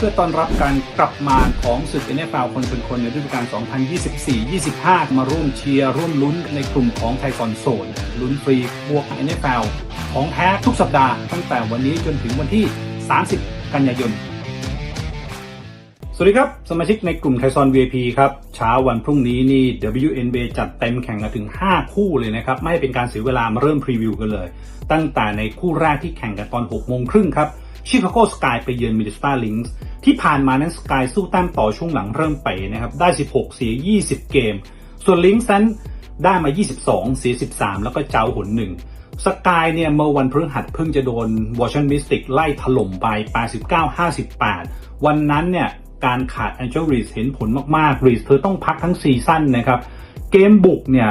เพื่อต้อนรับการกลับมาของศึก NFL คนเป็นคนในฤดูกาล 2024-25 มาร่วมเชียร์ร่วมลุ้นในกลุ่มของไทยคอนโซลลุ้นฟรีบวก NFL ของแท้ทุกสัปดาห์ตั้งแต่วันนี้จนถึงวันที่ 30 กันยายน สวัสดีครับ สมาชิกในกลุ่มไทซอน VIP ครับเช้าวันพรุ่งนี้นี่ WNBA จัดเต็มแข่งกันถึง 5 คู่เลยนะครับ ไม่ให้เป็นการเสียเวลามาเริ่มพรีวิวกันเลย ตั้งแต่ในคู่แรกที่แข่งกันตอน 6 โมงครึ่งครับชิคาโกสกายไปเยือนมิดสตาลิงส์ ที่ผ่านมานั้นสกายสู้แต้มต่อช่วงหลังเริ่มเป๋นะครับ ได้ 16 เสีย 20 เกม ส่วนลิงส์นั้นได้มา 22 เสีย 13 แล้วก็เจ้าหนหนึ่งสกายเนี่ยเมื่อวันพฤหัสเพิ่งจะโดนวอชิงตันมิสติกไล่ถล่มไป 89-58 วันนั้นเนี่ยการขาดแอนเจลรีสเห็นผลมากๆรีสเธอต้องพักทั้งซีซั่นนะครับ เกมบุกเนี่ย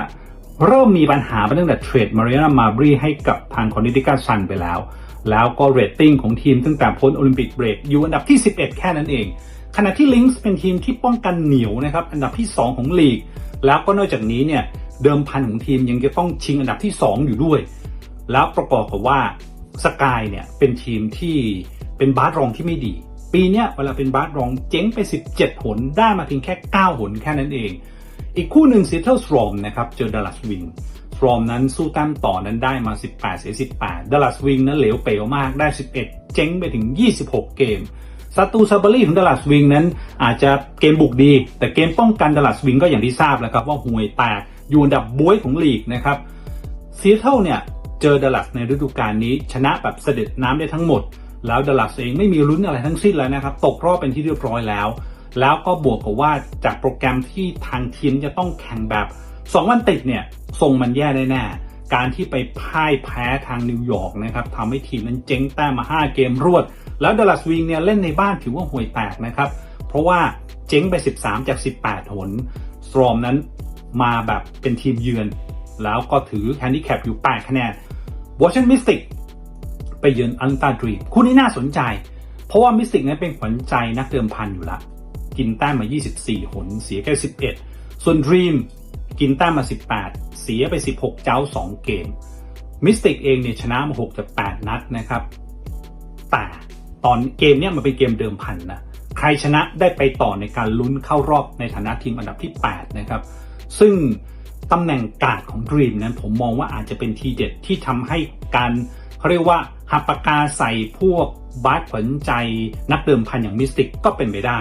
เริ่มมีปัญหาไปตั้งแต่เทรดมาริอานามาบรีให้กับทางคอนดิติกาซันไปแล้ว แล้วก็เรตติ้งของทีมตั้งแต่พ้นโอลิมปิกเบรกอยู่อันดับที่ 11 แค่นั้นเอง ขณะที่ลิงส์เป็นทีมที่ป้องกันเหนียวนะครับอันดับที่ 2 ของลีก แล้วก็นอกจากนี้เนี่ยเดิมพันของทีมยังจะต้องชิงอันดับที่ 2 อยู่ด้วย แล้วประกอบกับว่าสกายเนี่ยเป็นทีมที่เป็นบาสรองที่ไม่ดี ปีเนี้ยเวลาเป็นบาสรองเจ๊งไป 17 หน ได้มาเพียงแค่ 9 หนแค่นั้นเอง อีกคู่หนึ่งซีเทิลสโตรมนะครับเจอดัลลัสวิง สโตรมนั้นสู้แต้มต่อนั้นได้มา 18 เสีย 18 ดัลลัสวิงนั้นเหลวเป๋วมากได้ 11 เจ๊งไปถึง 26 เกมซาตูซาบารีของดัลลัสวิงนั้นอาจจะเกมบุกดี แต่เกมป้องกันดัลลัสวิงก็อย่างที่ทราบแล้วครับว่าห่วยแตกอยู่อันดับบวยของลีกนะครับซีเทิลเนี่ยเจอดัลลัสในฤดูกาลนี้ชนะแบบเสด็จน้ำได้ทั้งหมด แล้วดัลลัสเองไม่มีลุ้นอะไรทั้งสิ้นแล้วนะครับตกรอบเป็นที่เรียบร้อยแล้ว แล้วก็บวกกับว่าจากโปรแกรมที่ทางทีมจะต้องแข่งแบบ 2วันติดเนี่ยทรงมันแย่แน่ๆการที่ไปพ่ายแพ้ทางนิวยอร์กนะครับทำให้ทีมนั้นเจ๊งแต้มมา 5 เกมรวด แล้วดัลลัสวิงเนี่ยเล่นในบ้านถือว่าห่วยแตกนะครับ เพราะว่าเจ๊งไป 13 จาก 18 หนสตรอมนั้นมาแบบเป็นทีมเยือน แล้วก็ถือแฮนดิแคปอยู่ 8 คะแนนวอชิงตันมิสติกไปเยือนอัลตาดรีมคู่นี้น่าสนใจ เพราะว่ามิสติกนั้นเป็นขวัญใจนักเดิมพันอยู่ละ กินแต้มมา 24 หน เสียแค่ 11 ส่วนดรีม กินแต้มมา 18 เสียไป 16 เจ้า 2 เกมมิสติกเองเนี่ยชนะมา6จาก8นัดนะครับ แต่ตอนเกมเนี่ยมันเป็นเกมเดิมพันนะใครชนะได้ไปต่อในการลุ้นเข้ารอบในฐานะทีมอันดับที่ 8 นะครับ ซึ่งตำแหน่งการ์ดของดรีมนั้นผมมองว่าอาจจะเป็นทีเด็ดที่ทำให้การเขาเรียกว่าหับปากกาใส่พวกบาสขวัญใจนักเดิมพันอย่างมิสติกก็เป็นไปได้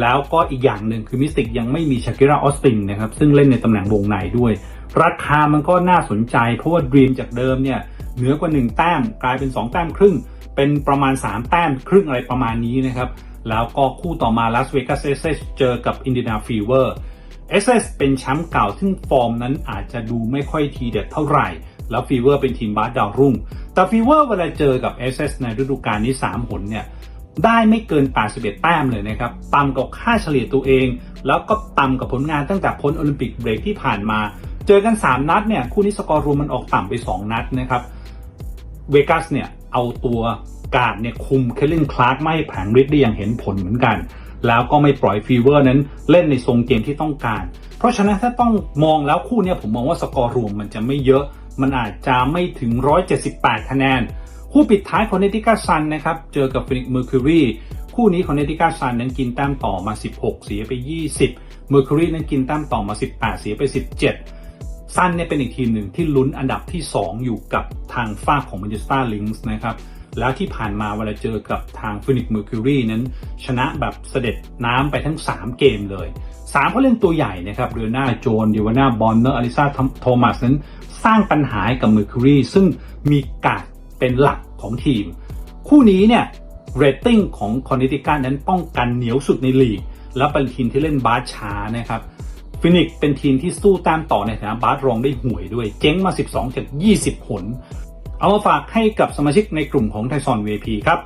แล้วก็อีกอย่างหนึ่งคือมิสติกยังไม่มีชากิราออสตินนะครับซึ่งเล่นในตำแหน่งวงในด้วย ราคามันก็น่าสนใจ เพราะว่าดรีมจากเดิมเนี่ยเหนือกว่า 1 แต้มกลายเป็น 2 แต้มครึ่ง เป็นประมาณ 3 แต้มครึ่งอะไรประมาณนี้นะครับ แล้วก็คู่ต่อมาลาสเวกัสเอเซเจอกับอินเดียนาฟีเวอร์เอสเอสเป็นแชมป์เก่าซึ่งฟอร์มนั้นอาจจะดูไม่ค่อยทีเด็ดเท่าไหร่ แล้วฟีเวอร์เป็นทีมบาสดาวรุ่ง แต่ฟีเวอร์เวลาเจอกับเอสเอสในฤดูกาลนี้3หนเนี่ย ได้ไม่เกิน 81 แต้มเลยนะครับ ต่ำกว่าค่าเฉลี่ยตัวเอง แล้วก็ต่ำกับผลงานตั้งแต่พ้นโอลิมปิกเบรกที่ผ่านมา เจอกัน 3 นัดเนี่ย คู่นี้สกอร์รวมมันออกต่ำไป 2 นัดนะครับ เวกัสเนี่ย เอาตัวการ์ดเนี่ยคุมเคลลินคลาร์กไม่แผงฤทธิ์ได้อย่างเห็นผลเหมือนกัน แล้วก็ไม่ปล่อยฟีเวอร์นั้นเล่นในทรงเกมที่ต้องการ เพราะฉะนั้นถ้าต้องมองแล้วคู่เนี้ยผมมองว่าสกอร์รวมมันจะไม่เยอะ มันอาจจะไม่ถึง 178 คะแนน คู่ปิดท้ายของเนติกาซันนะครับ เจอกับฟินิกเมอร์คิวรีคู่นี้ของเนติกาซันนั้นกินแต้มต่อมา 16 เสียไป 20เมอร์คิวรีนั้นกินแต้มต่อมา 18 เสียไป 17 ซันเนี่ยเป็นอีกทีมหนึ่งที่ลุ้นอันดับที่ 2 อยู่กับทางฝ้าของแมนเชสเตอร์ลิงส์นะครับแล้วที่ผ่านมาเวลาเจอกับทางฟินิกเมอร์คิวรีนั้น ชนะแบบเสด็จน้ำไปทั้ง 3 เกมเลย3เขาเล่นตัวใหญ่นะครับเรือหน้าโจนดิวาน่าบอนเนอร์อลิซาโทมัสนั้น สร้างปัญหาให้กับเมอร์คิวรีซึ่งมีกาด เป็นหลักของทีม คู่นี้เนี่ยเรตติ้งของคอนเนติกานั้นป้องกันเหนียวสุดในลีก และเป็นทีมที่เล่นบาสช้านะครับฟินิกเป็นทีมที่สู้ตามต่อในฐานะบาสรองได้ห่วยด้วย เจ๊งมา 12จาก20 ผล เอามาฝากให้กับสมาชิกในกลุ่มของไทซอน VP ครับ